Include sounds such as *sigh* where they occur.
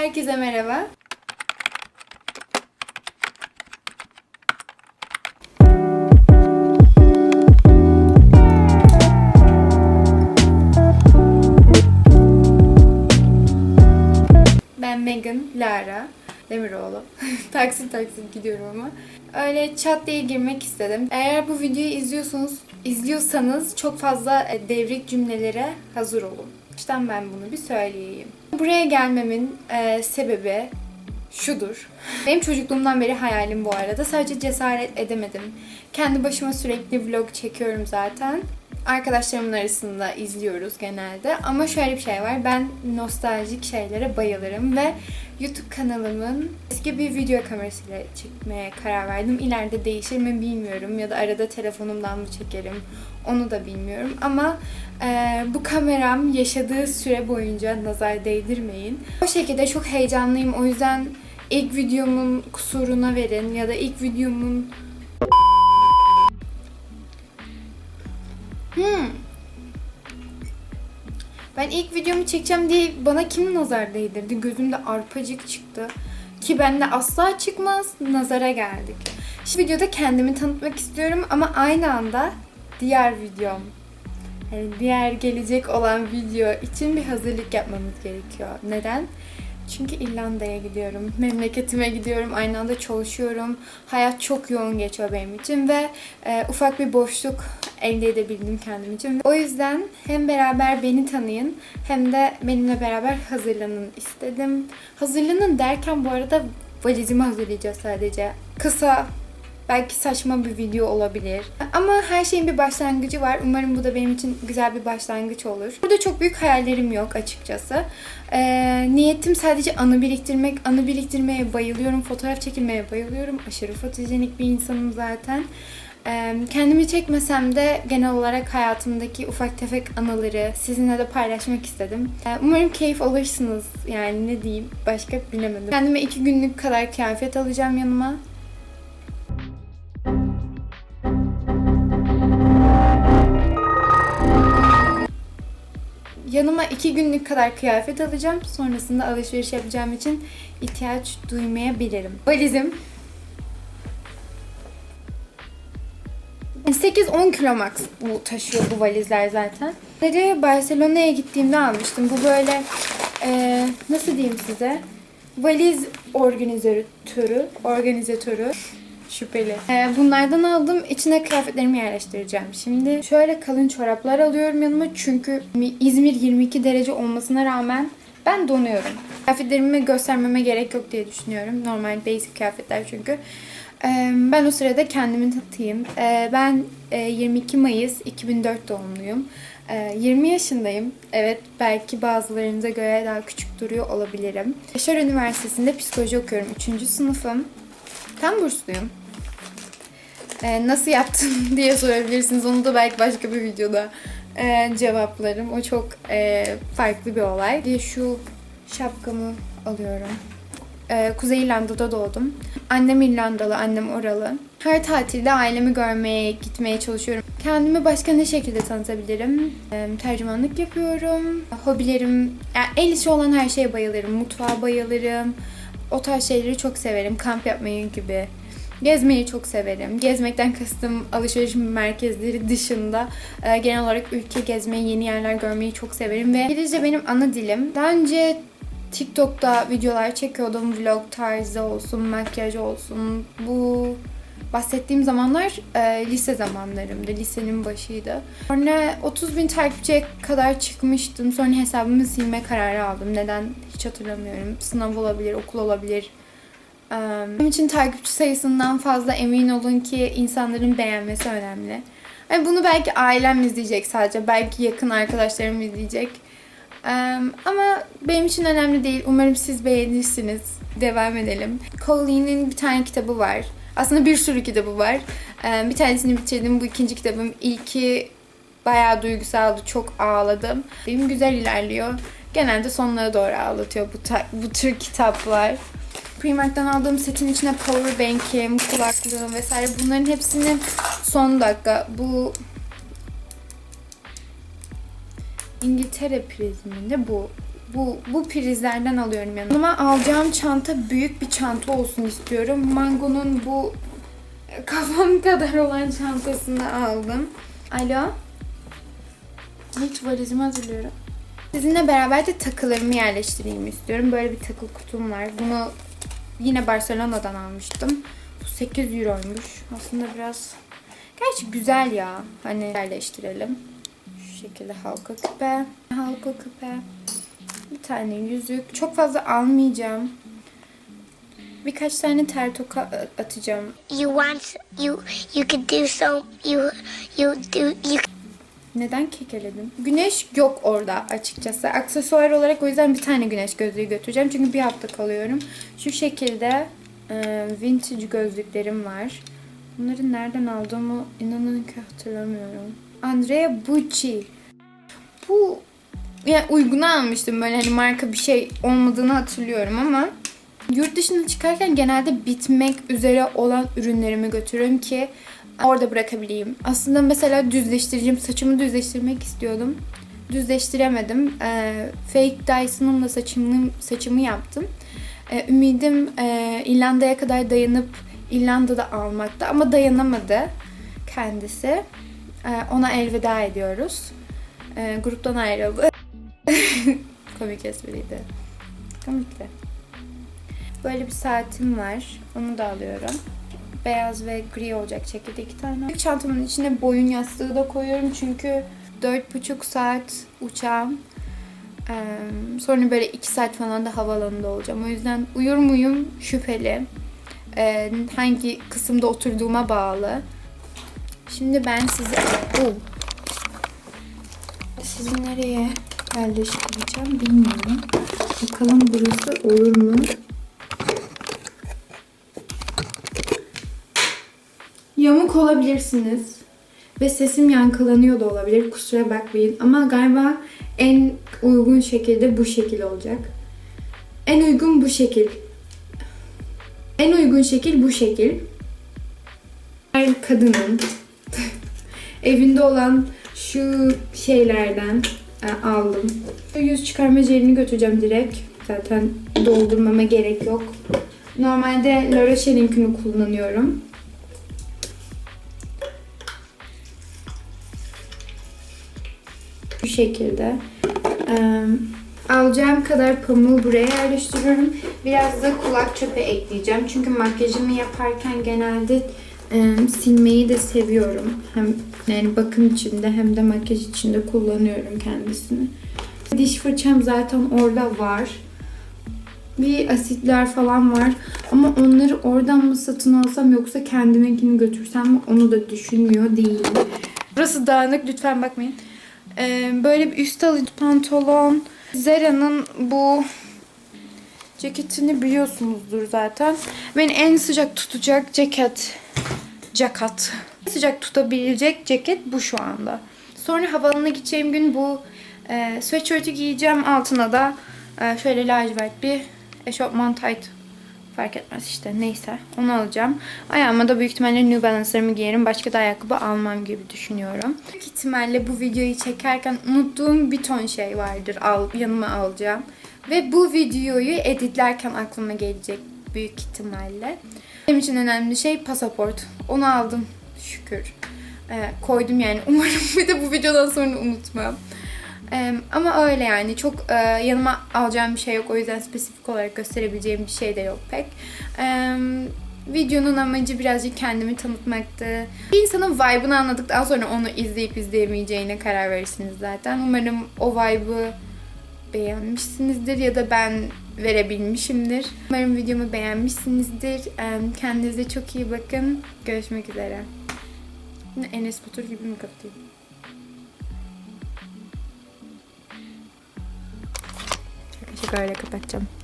Herkese merhaba. Ben Megan Lara Demiroğlu. *laughs* taksit taksit gidiyorum ama. Öyle çat diye girmek istedim. Eğer bu videoyu izliyorsunuz, izliyorsanız çok fazla devrik cümlelere hazır olun. İşte ben bunu bir söyleyeyim. Buraya gelmemin e, sebebi şudur. Benim çocukluğumdan beri hayalim bu arada. Sadece cesaret edemedim. Kendi başıma sürekli vlog çekiyorum zaten. Arkadaşlarımın arasında izliyoruz genelde. Ama şöyle bir şey var. Ben nostaljik şeylere bayılırım ve YouTube kanalımın eski bir video kamerasıyla çekmeye karar verdim. İleride değişir mi bilmiyorum ya da arada telefonumdan mı çekerim onu da bilmiyorum. Ama e, bu kameram yaşadığı süre boyunca nazar değdirmeyin. O şekilde çok heyecanlıyım. O yüzden ilk videomun kusuruna verin ya da ilk videomun Hmm. Ben ilk videomu çekeceğim diye bana kim nazar değdirdi? Gözümde arpacık çıktı. Ki bende asla çıkmaz. Nazara geldik. Şu videoda kendimi tanıtmak istiyorum ama aynı anda diğer videom. Yani diğer gelecek olan video için bir hazırlık yapmamız gerekiyor. Neden? Çünkü İrlanda'ya gidiyorum. Memleketime gidiyorum. Aynı anda çalışıyorum. Hayat çok yoğun geçiyor benim için ve e, ufak bir boşluk elde edebildim kendim için. O yüzden hem beraber beni tanıyın hem de benimle beraber hazırlanın istedim. Hazırlanın derken bu arada valizimi hazırlayacağız sadece. Kısa, Belki saçma bir video olabilir. Ama her şeyin bir başlangıcı var. Umarım bu da benim için güzel bir başlangıç olur. Burada çok büyük hayallerim yok açıkçası. Ee, niyetim sadece anı biriktirmek. Anı biriktirmeye bayılıyorum. Fotoğraf çekilmeye bayılıyorum. Aşırı fotojenik bir insanım zaten. Ee, kendimi çekmesem de genel olarak hayatımdaki ufak tefek anıları sizinle de paylaşmak istedim. Ee, umarım keyif alırsınız. Yani ne diyeyim başka bilemedim. Kendime iki günlük kadar kıyafet alacağım yanıma. Yanıma iki günlük kadar kıyafet alacağım. Sonrasında alışveriş yapacağım için ihtiyaç duymayabilirim. Valizim 8-10 kilo max bu taşıyor bu valizler zaten. Bunları Barcelona'ya gittiğimde almıştım. Bu böyle e, nasıl diyeyim size? Valiz organizatörü, organizatörü şüpheli. E, bunlardan aldım. İçine kıyafetlerimi yerleştireceğim. Şimdi şöyle kalın çoraplar alıyorum yanıma çünkü İzmir 22 derece olmasına rağmen ben donuyorum. Kıyafetlerimi göstermeme gerek yok diye düşünüyorum. Normal basic kıyafetler çünkü. Ee, Ben o sırada kendimi tanıtayım. Ee, Ben e, 22 Mayıs 2004 doğumluyum. Ee, 20 yaşındayım. Evet belki bazılarınıza göre daha küçük duruyor olabilirim. Yaşar Üniversitesi'nde psikoloji okuyorum. 3. sınıfım. Tam bursluyum. Ee, nasıl yaptın *laughs* diye sorabilirsiniz. Onu da belki başka bir videoda e, cevaplarım. O çok e, farklı bir olay. Diye şu şapkamı alıyorum. Ee, Kuzey İrlanda'da doğdum. Annem İrlandalı, annem oralı. Her tatilde ailemi görmeye, gitmeye çalışıyorum. Kendimi başka ne şekilde tanıtabilirim? Ee, tercümanlık yapıyorum. Hobilerim, yani el işi olan her şeye bayılırım. Mutfağa bayılırım. O tarz şeyleri çok severim. Kamp yapmayı gibi. Gezmeyi çok severim. Gezmekten kastım alışveriş merkezleri dışında e, genel olarak ülke gezmeyi, yeni yerler görmeyi çok severim ve İngilizce benim ana dilim. Daha önce TikTok'ta videolar çekiyordum. Vlog tarzı olsun, makyaj olsun. Bu bahsettiğim zamanlar e, lise zamanlarımdı. Lisenin başıydı. Sonra 30 bin takipçiye kadar çıkmıştım. Sonra hesabımı silme kararı aldım. Neden hiç hatırlamıyorum. Sınav olabilir, okul olabilir. Benim için takipçi sayısından fazla emin olun ki insanların beğenmesi önemli. Yani bunu belki ailem izleyecek sadece. Belki yakın arkadaşlarım izleyecek. Ama benim için önemli değil. Umarım siz beğenirsiniz. Devam edelim. Colleen'in bir tane kitabı var. Aslında bir sürü kitabı var. Bir tanesini bitirdim. Bu ikinci kitabım. İlki bayağı duygusaldı. Çok ağladım. Benim güzel ilerliyor. Genelde sonlara doğru ağlatıyor bu, bu tür kitaplar. Primark'tan aldığım setin içine power bank'im, kulaklığım vesaire bunların hepsini son dakika. Bu İngiltere prizminde bu Bu, bu prizlerden alıyorum yanıma. Alacağım çanta büyük bir çanta olsun istiyorum. Mango'nun bu kafam *laughs* kadar olan çantasını aldım. Alo. Hiç valizimi hazırlıyorum. Sizinle beraber de takılarımı yerleştireyim istiyorum. Böyle bir takı kutum var. Bunu yine Barcelona'dan almıştım. Bu 8 euroymuş. Aslında biraz... Gerçi güzel ya. Hani yerleştirelim. Şu şekilde halka küpe. Halka küpe. Bir tane yüzük. Çok fazla almayacağım. Birkaç tane ter toka atacağım. you want you you could do so you you do you Neden kekeledim? Güneş yok orada açıkçası. Aksesuar olarak o yüzden bir tane güneş gözlüğü götüreceğim. Çünkü bir hafta kalıyorum. Şu şekilde e, vintage gözlüklerim var. Bunları nereden aldığımı inanın ki hatırlamıyorum. Andrea Bucci. Bu yani uyguna almıştım böyle hani marka bir şey olmadığını hatırlıyorum ama yurt dışına çıkarken genelde bitmek üzere olan ürünlerimi götürüyorum ki orada bırakabileyim. Aslında mesela düzleştireceğim saçımı düzleştirmek istiyordum. Düzleştiremedim. Ee, fake Dyson'ımla saçımı, saçımı yaptım. Ee, ümidim e, İrlanda'ya kadar dayanıp İrlanda'da almakta ama dayanamadı kendisi. Ee, ona elveda ediyoruz. Ee, gruptan ayrıldı. *laughs* Komik espriydi. Komikti. Böyle bir saatim var. Onu da alıyorum. Beyaz ve gri olacak şekilde iki tane. Büyük çantamın içine boyun yastığı da koyuyorum çünkü 4,5 saat uçağım. Ee, sonra böyle 2 saat falan da havaalanında olacağım. O yüzden uyur muyum şüpheli. Ee, hangi kısımda oturduğuma bağlı. Şimdi ben sizi... Oh. Sizi nereye yerleştireceğim bilmiyorum. Bakalım burası olur mu? Yamuk olabilirsiniz. Ve sesim yankılanıyor da olabilir. Kusura bakmayın. Ama galiba en uygun şekilde bu şekil olacak. En uygun bu şekil. En uygun şekil bu şekil. Her kadının *laughs* evinde olan şu şeylerden e, aldım. Yüz çıkarma jelini götüreceğim direkt. Zaten doldurmama gerek yok. Normalde La Roche'ninkini kullanıyorum. Şekilde. Alacağım kadar pamuğu buraya yerleştiriyorum. Biraz da kulak çöpe ekleyeceğim. Çünkü makyajımı yaparken genelde silmeyi de seviyorum. Hem yani bakım içinde hem de makyaj içinde kullanıyorum kendisini. Diş fırçam zaten orada var. Bir asitler falan var. Ama onları oradan mı satın alsam yoksa kendiminkini götürsem onu da düşünmüyor değilim. Burası dağınık lütfen bakmayın. Ee, böyle bir üst alıcı pantolon. Zera'nın bu ceketini biliyorsunuzdur zaten. Beni en sıcak tutacak ceket. Cakat. Sıcak tutabilecek ceket bu şu anda. Sonra havaalanına gideceğim gün bu e, sweatshirt'ü giyeceğim. Altına da e, şöyle lacivert bir eşofman tight fark etmez işte neyse onu alacağım. Ayağıma da büyük ihtimalle New Balance'larımı giyerim. Başka da ayakkabı almam gibi düşünüyorum. Büyük ihtimalle bu videoyu çekerken unuttuğum bir ton şey vardır al, yanıma alacağım. Ve bu videoyu editlerken aklıma gelecek büyük ihtimalle. Benim için önemli şey pasaport. Onu aldım şükür. Ee, koydum yani. *laughs* Umarım bir de bu videodan sonra unutmam. Ama öyle yani çok e, yanıma alacağım bir şey yok. O yüzden spesifik olarak gösterebileceğim bir şey de yok pek. Videonun amacı birazcık kendimi tanıtmaktı. Bir insanın vibe'ını anladıktan sonra onu izleyip izleyemeyeceğine karar verirsiniz zaten. Umarım o vibe'ı beğenmişsinizdir ya da ben verebilmişimdir. Umarım videomu beğenmişsinizdir. Kendinize çok iyi bakın. Görüşmek üzere. Enes Batur gibi mi kapatayım? Şaka şaka öyle kapatacağım.